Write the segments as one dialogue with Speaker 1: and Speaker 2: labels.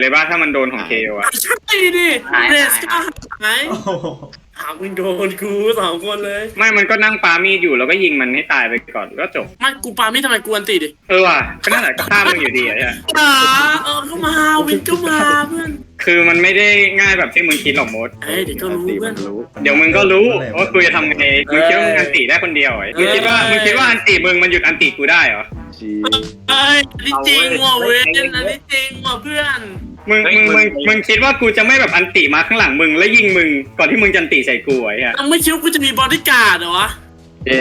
Speaker 1: เลยว่าถ้ามันโดนของเคโออะ
Speaker 2: ใช่ดิ
Speaker 3: หาย
Speaker 2: เรส
Speaker 3: หาย
Speaker 2: ก็หาย
Speaker 4: โอ้โห
Speaker 2: หามึงโดนกูสองคนเลย
Speaker 1: ไม่มันก็นั่งปามีดอยู่แล้วก็ยิงมันให้ตายไปก่อนก็จบ
Speaker 2: ไม่กูปาไม่ทำไมกวนตีดิ
Speaker 1: เออว่ะก็นั่นแหละก็ฆ่ามึงอยู่ดีอะเนี่ย
Speaker 2: อ่าเออก็มาวินก็มาเพื่อน
Speaker 1: คือมันไม่ได้ง่ายแบบที่มึงคิดหรอกมด
Speaker 2: เอ้ยเดี๋ยวก็รู้เพื่อน
Speaker 1: เดี๋ยวมึงก็รู้ว่ากูจะทำไงมึงคิดว่ามึงอันติได้คนเดียวเหรอมึงคิดว่ามึงคิดว่าอันติมึงมันหยุดอันติกูได้เหรอ
Speaker 4: จี
Speaker 2: เอ้ยอันนี้จริงว่ะเวนอันนี้จริงว่ะเพื่อน
Speaker 1: มึงมึงมึงมึงคิดว่ากูจะไม่แบบอันติมาข้างหลังมึงแล้วยิงมึงก่อนที่มึงจะอันติใส่กูไอ้เหี้ย
Speaker 2: ยังไม่คิดว่ากูจะมีบอดี้การ์ดเหรอวะ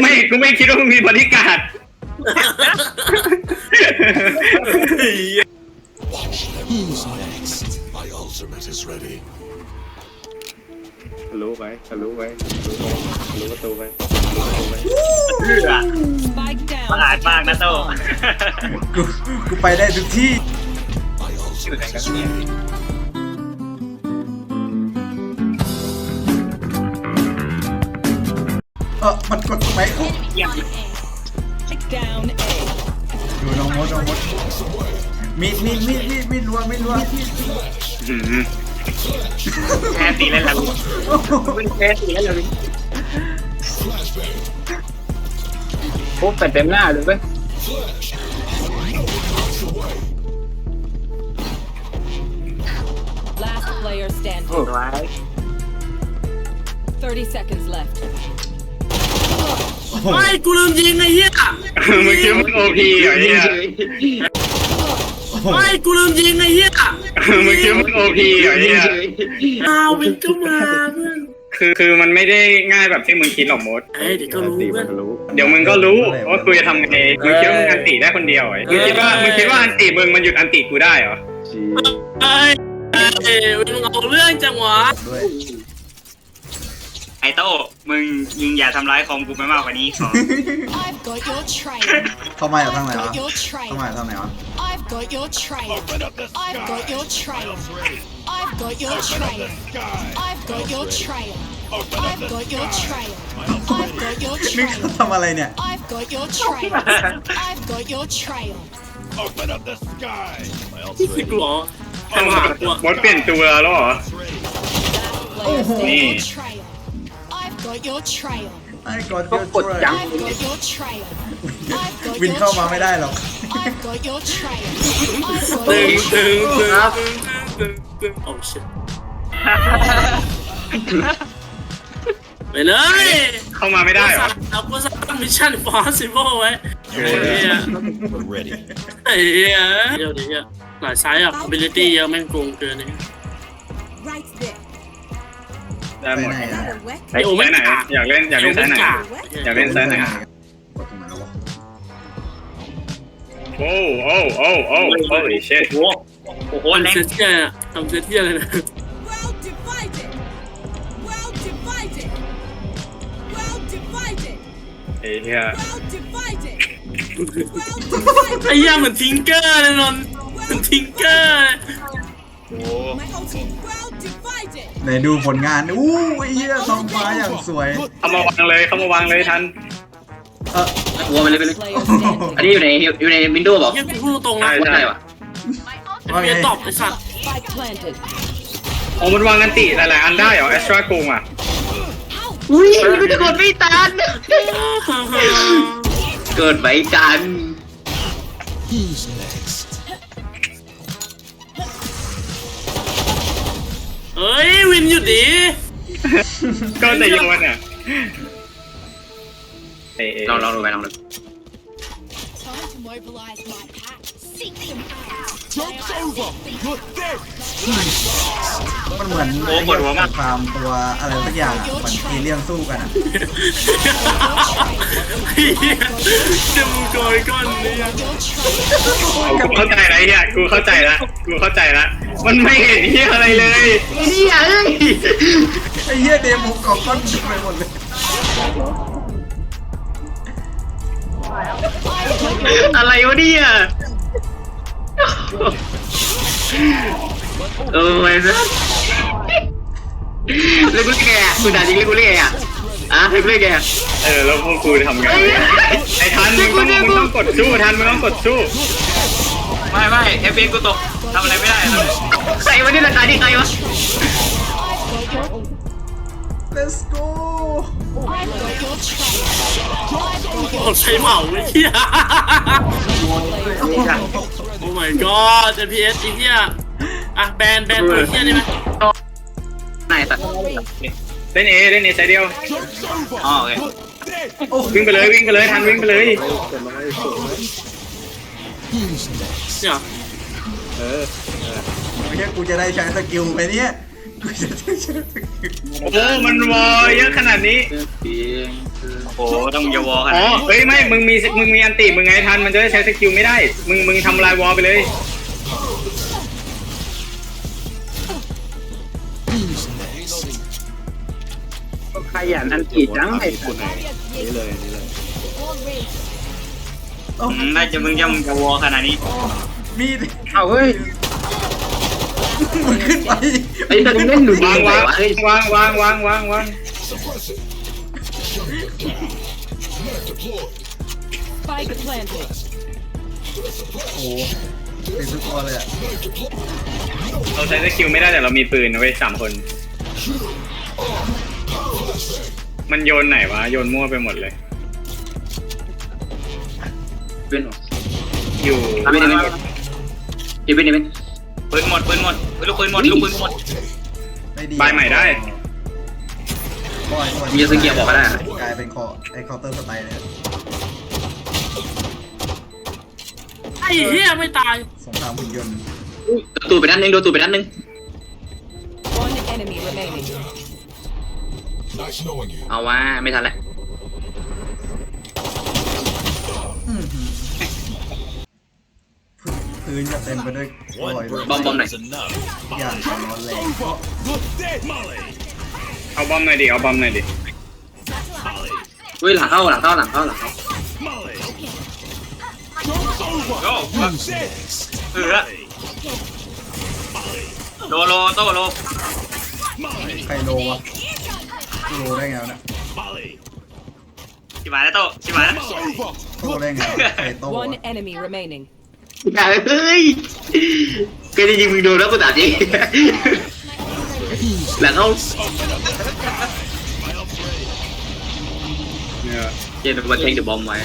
Speaker 1: ไม่กูไม่คิดว่ามึงมีบริการด
Speaker 5: Who's next? My ultimate is ready.
Speaker 1: ทะลุไปทะลุไปทะลุประตูไปทะลุประตูไป
Speaker 3: เพื่อ
Speaker 6: Spike
Speaker 3: ประ
Speaker 6: down.
Speaker 3: หลาดมากนะโต
Speaker 4: กู กูไปได้ทุกที่
Speaker 5: My ultimate is ready.
Speaker 4: เออมันกดไหม
Speaker 6: Down A.
Speaker 4: ดูน้องมดน้องมดมีดมีดมีดมีดมีดรัวมีดรัว
Speaker 1: อืม
Speaker 3: แพ้ตีแล้วล่ะ
Speaker 4: โอ้โห
Speaker 3: มึงแพ้ตีแล้วล่ะโอ้แปดเต็มหน้าเลยเว้ย
Speaker 6: player
Speaker 3: โอ้
Speaker 6: standing.
Speaker 3: ร้าย
Speaker 6: 30 seconds left.
Speaker 2: ไม่กูลืมยิงไอ้เหี้ย
Speaker 1: มึงคิดว่ามึงโอพีเหรอไอ้เหี้ย
Speaker 2: ไม่กูลืมยิงไอ้เหี้ย
Speaker 1: มึงคิดว่ามึงโอพีเหรอไอ้เหี้ย
Speaker 2: มาวินก็มาเพื่อน
Speaker 1: คือคือมันไม่ได้ง่ายแบบที่มึงคิดหรอกมด
Speaker 2: เอ้ยเดี๋ยวก็รู้เพื่อน
Speaker 1: เดี๋ยวมึงก็รู้ว่ากูจะทำไงมึงคิดว่ามึงอันติได้คนเดียวเหรอมึงคิดว่ามึงคิดว่าอันติมึงมันหยุดอันติกูได้เหรอ
Speaker 4: จี
Speaker 2: เอ้ยเอ้ย มึงเอาเรื่องจังหวะ
Speaker 4: ด้วย
Speaker 3: ไอโต้มึงยิงอย่าทำร้ายคอมกูไปมากกว่านี้ขอ
Speaker 7: I've got your trail.
Speaker 4: เข้ามาจากทางไหนวะ
Speaker 7: Got your
Speaker 4: เข้า
Speaker 7: trail.
Speaker 4: มาจากทางไหนวะ
Speaker 7: I've got your trail.
Speaker 5: Open up the
Speaker 7: I've got your trail. I've got your trail. I've got your trail. I've got your trail. I've got your
Speaker 4: นี่
Speaker 7: trail.
Speaker 4: เขาทำอะไรเนี่ย
Speaker 7: I've got your trail. I've got your trail.
Speaker 5: Open up the sky. My
Speaker 2: สิกหรอ
Speaker 1: ทำไมมดเปลี่ยนตัวแล้วเหรอ
Speaker 6: Player
Speaker 7: I've got
Speaker 1: Nee.
Speaker 7: your trail. I've got your trail.
Speaker 4: ไอ้กด
Speaker 3: ก็
Speaker 4: เยอะ
Speaker 3: กด
Speaker 4: ช่วย
Speaker 3: จัง
Speaker 7: I've got your trail. I've got
Speaker 4: วิน
Speaker 7: your
Speaker 4: เข้ามาไม่
Speaker 7: trail.
Speaker 4: ได้หรอก
Speaker 7: I've got your trail. I've
Speaker 2: ตึ
Speaker 7: got
Speaker 2: ง
Speaker 7: your
Speaker 2: ตึง
Speaker 7: trail.
Speaker 2: ตึง
Speaker 3: ครับ
Speaker 2: ตึงตึงโอ้ชิ ไปเลย
Speaker 1: เข้ามาไม่ได้เหรอ
Speaker 2: เอากูสั่งมิชชั่นฟอสซิเบิลไว้ไอ้เหี้ย
Speaker 5: We're ready.
Speaker 2: ไอ้เหี้ยเดี๋ยวเดี๋ยวหลายไซส์อะ ability เยอะแม่งโกงเกินเลย
Speaker 6: Right there.
Speaker 1: ได้หมด
Speaker 4: ไปไหนอะ
Speaker 6: Wet.
Speaker 2: ไอ้โอ้
Speaker 1: ไซ
Speaker 2: ไม่
Speaker 1: ส์ไหน
Speaker 2: กล้า
Speaker 1: อยากเล่นอยากเล่นไซส์ไหน อยากเล่นไซส์ไหน
Speaker 4: กดตรงไหนแล้ววะ
Speaker 1: โอ้โอ้โอ้โอ้โอ้ยเช
Speaker 3: โอ้โหโอ้โห
Speaker 2: ทำ
Speaker 3: แรง
Speaker 2: เซตเทียทำเซตเทียเลยนะ
Speaker 1: ไอ้เหี้ย
Speaker 6: Well divided.
Speaker 2: ไอ้เหี้ยเหมือนทิงเกอร์เลยนนท์เหมือนทิงเกอร์
Speaker 3: โอ้
Speaker 6: My ultimate. Well divided.
Speaker 4: ไหนดูผลงานอู้ไอ้เหี้ยท้องฟ้าอย่างสวย
Speaker 1: เข้ามาวางเลยเข้ามาวางเลยทัน
Speaker 4: เออ
Speaker 3: หัวมันเลยไปเลย
Speaker 6: Player standing.
Speaker 3: อันนี้อยู่ในอยู่ในวินโดว์บอก
Speaker 2: เหี้ยกูพูดตรงๆนะ
Speaker 1: ใช่
Speaker 3: ว่าอะไรวะ
Speaker 4: ว่าไง
Speaker 2: เมียตอบไอ้สัตว์
Speaker 6: Spike planted.
Speaker 1: โอ้มันวางอันติหลายๆอันได้เหรอเอสตราโกงอะ
Speaker 3: อุ้ยกูจะกดไม่ทัน เกิดไม่ทัน
Speaker 5: Who's next?
Speaker 2: เฮ้ย วินหยุดดิ
Speaker 1: ก็จะโยนอะเอ๊ะ
Speaker 3: ลองลองดูไปลองดู
Speaker 7: Time to mobilize my pack. Seek them out.
Speaker 5: Joke's over. You're dead.
Speaker 4: มันเหมือน
Speaker 3: โอ้ปวดหัวมาก
Speaker 4: ฟาร์มตัวอะไรสักอย่างอะเหมือนเอเลี่ยนสู้กันอะ
Speaker 2: ไอ้เหี้ยจะมึงโกยก้อนนี้
Speaker 7: Your trail.
Speaker 1: กูเข้าใจแล้วไอ้เหี้ยกูเข้าใจละกูเข้าใจละมันไม่เห็นเหี้ยอะไรเลย
Speaker 3: เฮียเอ้ย
Speaker 4: ไอ้เหี้ยเดโมกรอบก้อนไปหมดเลย
Speaker 3: อะไรวะเนี่ย เออไอ้สัสเล่นกูเล่นไงอะคุณด่าจริงเล่นกูเล่นไงอะอะเล่นกูเล่นไงอะ
Speaker 1: เออแล้วพวกกูทำไงไอ้ทันมึงต้องมึงต้องกดสู้ทันมึงต้องกดสู้
Speaker 3: ไม่ไม่เอฟเอกูตก
Speaker 7: Got
Speaker 3: ทำอะไรไม่ได้เลยใครวะนี่ราคาที่ใครวะ
Speaker 4: let's go
Speaker 7: I've got your trail. I've got
Speaker 2: โอ้ใช้เหมาไอ้เหี้ยโอ้ my god JPS ไอ้เหี้ยอะแบนแบนตัวเหี้ยได้ไหม
Speaker 3: ไหนสัตว์
Speaker 1: เล่นเอเล่นเอใจเดียว
Speaker 3: อ๋อโอเค
Speaker 1: วิ่งไปเลยวิ่งไปเลยทันวิ่งไปเลย
Speaker 2: เนี่ย
Speaker 4: ไม่ใช่กูจะได้ใช้สกิลไปเนี่ย กูจะได้ใช้สกิล
Speaker 1: โอ้มันวอเยอะขนาดนี้
Speaker 3: โอ้ต้องอย่าวอลข
Speaker 1: อ๋
Speaker 3: นา
Speaker 1: อ
Speaker 3: ดนี้
Speaker 1: เฮ้ยไม่ มึงมีมึงมีอันติมึงไงทัน มันจะได้ใช้สกิลไม่ได้ มึงมึงทำลายวอลไปเลย
Speaker 3: ขยันอันกี่จังไอ้คุณน่าจะมึงจะมึงจะวอลขนาดนี้
Speaker 4: มีด
Speaker 3: เอาเฮ้ย
Speaker 4: มึงขึ้นไป
Speaker 3: ไอ้แต่มึงเล่นหนุน
Speaker 1: วางวาง
Speaker 3: เฮ้ย วา
Speaker 1: งวางวางวางวาง
Speaker 6: Spike planted.
Speaker 4: โอ้เป็นทุกตัวเลยอะ
Speaker 1: เราใช้สกิลไม่ได้แต่เรามีปืนนะเว้ยสามคนมันโยนไหนวะ โยนมั่วไปหมดเลย
Speaker 3: เป็น
Speaker 1: อยู่
Speaker 3: ไม่ได้ไม่ได้อีเป็นอีเป็น ปืนหมดปืนหมดลูกปืนหมดลูกปืนหมด
Speaker 4: ไม่ดี
Speaker 1: บายใหม่ได้
Speaker 4: ปล่อยปล่อย
Speaker 3: มีสกิลบอกก็ได้
Speaker 4: กลายเป็นคอไอ้เคาน์เตอร์สไตล์เลย
Speaker 2: ไอ้เหี้ยไม่ตาย
Speaker 4: สงครามหุ่นยนต์
Speaker 3: ตูไปนัดนึงโดนตูไปนัดนึง
Speaker 6: One enemy remaining.
Speaker 5: Nice knowing you.
Speaker 3: เอาว่าไม่ทันแล้ว
Speaker 4: พื้นจะเต็มไปด้วย รอยด้วย
Speaker 3: บอมบอมหน่อย
Speaker 4: อย่างร้อนแรง
Speaker 1: เอาบอมหน่อยดิ เอาบอมหน่อยดิ
Speaker 3: เฮ้ยหลังเข้าหลังเข้าหลังเข้าหลังเข้าโอ้เออโลโลโตโล
Speaker 4: ใครโลวะโลได้ไงวะเนี่ย
Speaker 3: ชิบหายแล้วโตชิบหายแล้ว
Speaker 4: โตได้ไงวะใครโตวะ
Speaker 6: One enemy remaining.
Speaker 3: เฮ้ยก็จริงๆมึงโดนแล้วกูตัดจริงหลังเข้า
Speaker 1: เนี่ย
Speaker 3: เจนมาเทคเดอะบอมไว้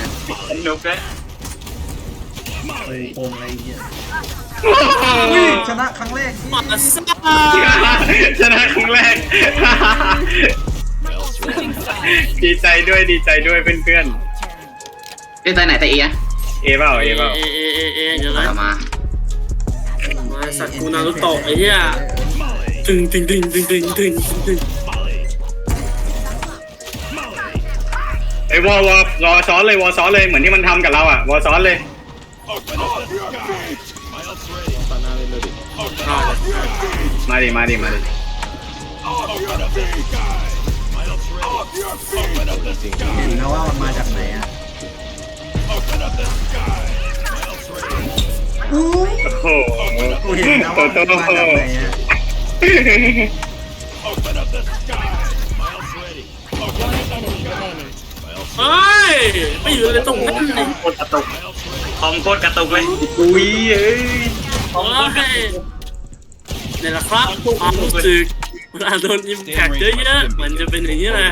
Speaker 3: สนุกเลย
Speaker 4: โอ้โหอะไรเงี้ยอุ้ยชนะครั้งแรก
Speaker 2: มาซ่า
Speaker 1: ชนะครั้งแรก ดีใจด้วยดีใจด้วยเพื่อน
Speaker 3: เอ้ยตายไหนตายเอีย
Speaker 1: ๆ เอเปล่าเอเปล่า
Speaker 2: เอเอเอเอเดี๋ยวนะ
Speaker 3: เอามา
Speaker 2: มาสัตว์กูนารุโตะไอ้เหี้ยตึงตึงตึงตึงตึงตึงตึง
Speaker 1: ไอ้วอลวอลรอซ้อนเลยวอลซ้อนเลยเหมือนที่มันทำกับเราอะวอลซ้อนเลยมาดิมาดิมาดิ
Speaker 4: เห็นนะว่ามันมาจากไหนอะ อู้
Speaker 1: โอ้โห
Speaker 4: กูเห็นนะว่ามันมาจากไหนอะ
Speaker 6: One enemy remaining.
Speaker 2: เฮ้ยไม่อยู่เลยตรงนั้นเลย
Speaker 3: โคตรกระตุกคอมโคตรกระตุกเลยอุ้ยเอ้ย
Speaker 2: โอ้ยนี่แหละครับความรู้สึกเวลาโดนอิมแพคเยอะๆมันจะเป็นอย่างนี้แหละ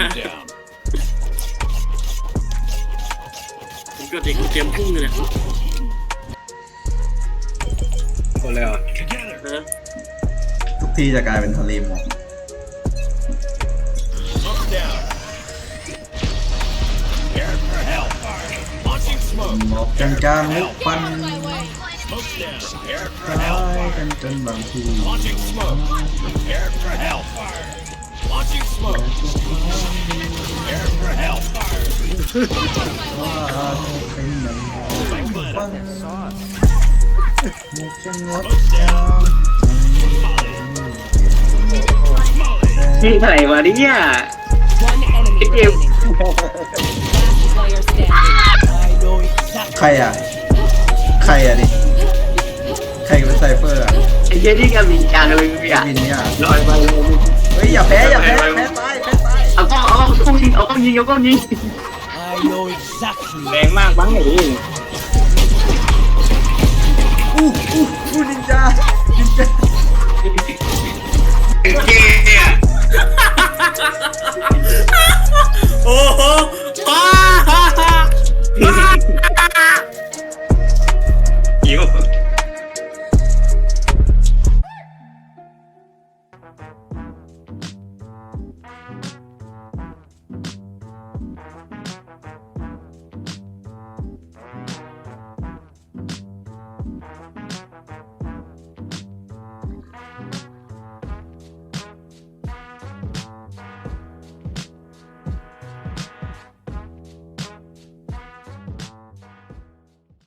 Speaker 2: ก็เด็กกูเตรียมพุ่งเลยเนี่ย
Speaker 1: คนเลยเหรอ
Speaker 2: เออ
Speaker 4: ทุกที่จะกลายเป็นทะเลหมอกหมอกจางๆลุกฟันคล้ายกันจนบางทีว่า เป็นอย่างไรฟังหมอกจะงดงาม
Speaker 3: นี่อะไรวะเนี่ย
Speaker 6: One enemy
Speaker 3: Thank you.
Speaker 6: remaining. Last player standing.
Speaker 4: ใครอะ ใครอะดิ ใครเป็นไซเฟอร์อะ
Speaker 3: ไอ้เจ๊ที่กำลังการเลยมึงอะ
Speaker 4: วินเนี่ย
Speaker 3: ลอยไปเลย
Speaker 4: เฮ้ยอย่าแพ้อย่าแพ้แพ้ตายแพ้ตาย
Speaker 3: เอากล้องเอากล้องยิงเอากล้องยิงเอากล้องยิง
Speaker 1: แรงมากบ้างไอ้
Speaker 4: อู้อู้อู้นินจากินแก้